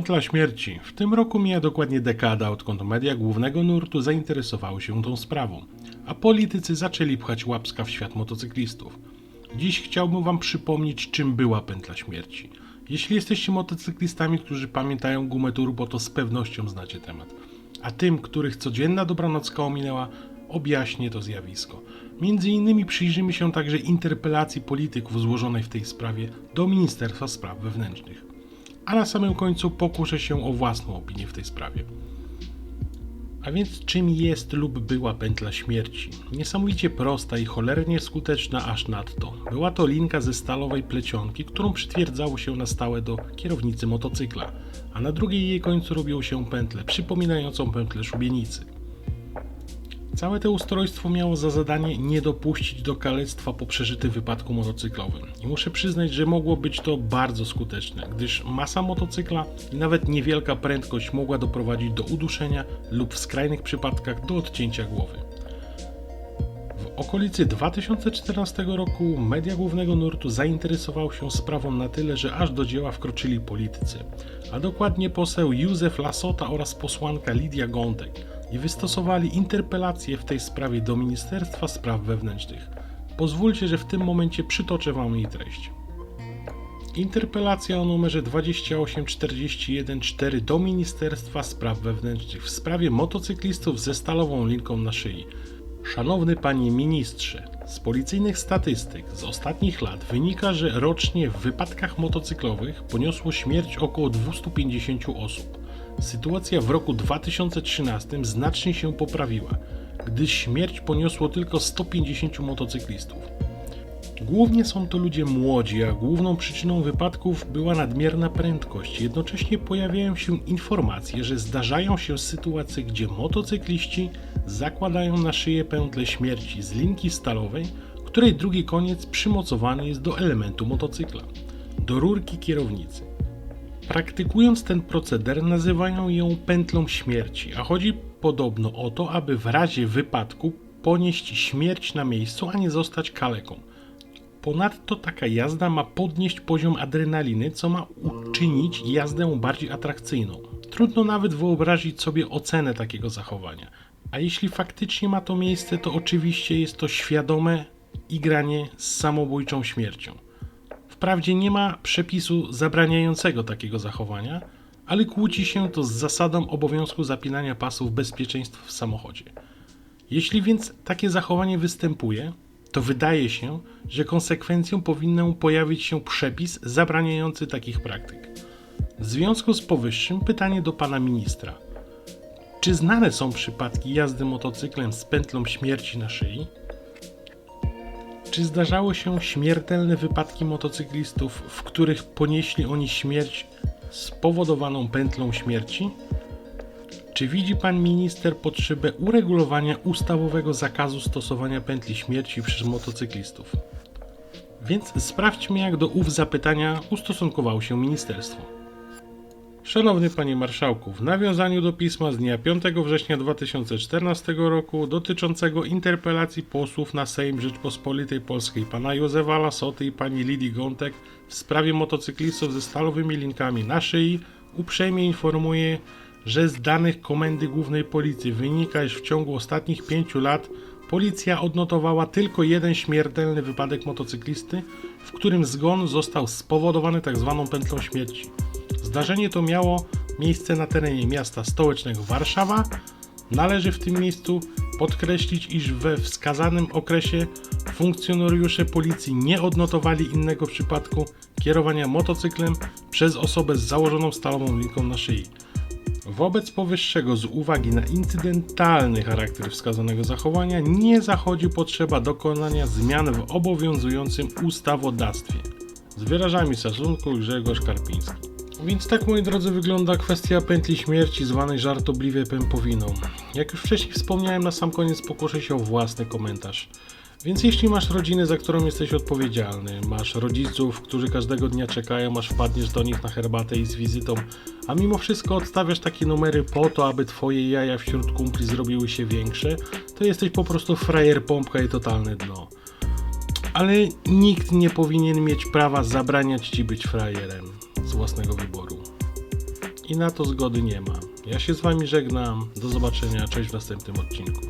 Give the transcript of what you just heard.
Pętla śmierci. W tym roku mija dokładnie dekada, odkąd media głównego nurtu zainteresowały się tą sprawą, a politycy zaczęli pchać łapska w świat motocyklistów. Dziś chciałbym Wam przypomnieć, czym była pętla śmierci. Jeśli jesteście motocyklistami, którzy pamiętają gumę turbo, to z pewnością znacie temat. A tym, których codzienna dobranocka ominęła, objaśnię to zjawisko. Między innymi przyjrzymy się także interpelacji polityków złożonej w tej sprawie do Ministerstwa Spraw Wewnętrznych. A na samym końcu pokuszę się o własną opinię w tej sprawie. A więc czym jest lub była pętla śmierci? Niesamowicie prosta i cholernie skuteczna aż nadto. Była to linka ze stalowej plecionki, którą przytwierdzało się na stałe do kierownicy motocykla, a na drugiej jej końcu robią się pętlę przypominającą pętlę szubienicy. Całe to ustrojstwo miało za zadanie nie dopuścić do kalectwa po przeżytym wypadku motocyklowym. I muszę przyznać, że mogło być to bardzo skuteczne, gdyż masa motocykla i nawet niewielka prędkość mogła doprowadzić do uduszenia lub w skrajnych przypadkach do odcięcia głowy. W okolicy 2014 roku media głównego nurtu zainteresowały się sprawą na tyle, że aż do dzieła wkroczyli politycy, a dokładnie poseł Józef Lasota oraz posłanka Lidia Gądek i wystosowali interpelację w tej sprawie do Ministerstwa Spraw Wewnętrznych. Pozwólcie, że w tym momencie przytoczę Wam jej treść. Interpelacja o numerze 28414 do Ministerstwa Spraw Wewnętrznych w sprawie motocyklistów ze stalową linką na szyi. Szanowny Panie Ministrze, z policyjnych statystyk z ostatnich lat wynika, że rocznie w wypadkach motocyklowych poniosło śmierć około 250 osób. Sytuacja w roku 2013 znacznie się poprawiła, gdy śmierć poniosło tylko 150 motocyklistów. Głównie są to ludzie młodzi, a główną przyczyną wypadków była nadmierna prędkość. Jednocześnie pojawiają się informacje, że zdarzają się sytuacje, gdzie motocykliści zakładają na szyję pętlę śmierci z linki stalowej, której drugi koniec przymocowany jest do elementu motocykla, do rurki kierownicy. Praktykując ten proceder nazywają ją pętlą śmierci, a chodzi podobno o to, aby w razie wypadku ponieść śmierć na miejscu, a nie zostać kaleką. Ponadto taka jazda ma podnieść poziom adrenaliny, co ma uczynić jazdę bardziej atrakcyjną. Trudno nawet wyobrazić sobie ocenę takiego zachowania. A jeśli faktycznie ma to miejsce, to oczywiście jest to świadome igranie z samobójczą śmiercią. Wprawdzie nie ma przepisu zabraniającego takiego zachowania, ale kłóci się to z zasadą obowiązku zapinania pasów bezpieczeństwa w samochodzie. Jeśli więc takie zachowanie występuje, to wydaje się, że konsekwencją powinien pojawić się przepis zabraniający takich praktyk. W związku z powyższym pytanie do pana ministra. Czy znane są przypadki jazdy motocyklem z pętlą śmierci na szyi? Czy zdarzały się śmiertelne wypadki motocyklistów, w których ponieśli oni śmierć spowodowaną pętlą śmierci? Czy widzi pan minister potrzebę uregulowania ustawowego zakazu stosowania pętli śmierci przez motocyklistów? Więc sprawdźmy, jak do ów zapytania ustosunkowało się ministerstwo. Szanowny Panie Marszałku, w nawiązaniu do pisma z dnia 5 września 2014 roku dotyczącego interpelacji posłów na Sejm Rzeczpospolitej Polskiej pana Józefa Lasoty i pani Lidii Gątek w sprawie motocyklistów ze stalowymi linkami na szyi, uprzejmie informuję, że z danych Komendy Głównej Policji wynika, iż w ciągu ostatnich pięciu lat policja odnotowała tylko jeden śmiertelny wypadek motocyklisty, w którym zgon został spowodowany tzw. pętlą śmierci. Zdarzenie to miało miejsce na terenie miasta stołecznego Warszawa. Należy w tym miejscu podkreślić, iż we wskazanym okresie funkcjonariusze policji nie odnotowali innego przypadku kierowania motocyklem przez osobę z założoną stalową linką na szyi. Wobec powyższego, z uwagi na incydentalny charakter wskazanego zachowania, nie zachodzi potrzeba dokonania zmian w obowiązującym ustawodawstwie. Z wyrażami szacunku Grzegorz Karpiński. Więc tak, moi drodzy, wygląda kwestia pętli śmierci, zwanej żartobliwie pępowiną. Jak już wcześniej wspomniałem, na sam koniec pokuszę się o własny komentarz. Więc jeśli masz rodzinę, za którą jesteś odpowiedzialny, masz rodziców, którzy każdego dnia czekają, aż wpadniesz do nich na herbatę i z wizytą, a mimo wszystko odstawiasz takie numery po to, aby twoje jaja wśród kumpli zrobiły się większe, to jesteś po prostu frajer, pompka i totalne dno. Ale nikt nie powinien mieć prawa zabraniać ci być frajerem z własnego wyboru. i na to zgody nie ma. Ja się z wami żegnam. Do zobaczenia. Cześć w następnym odcinku.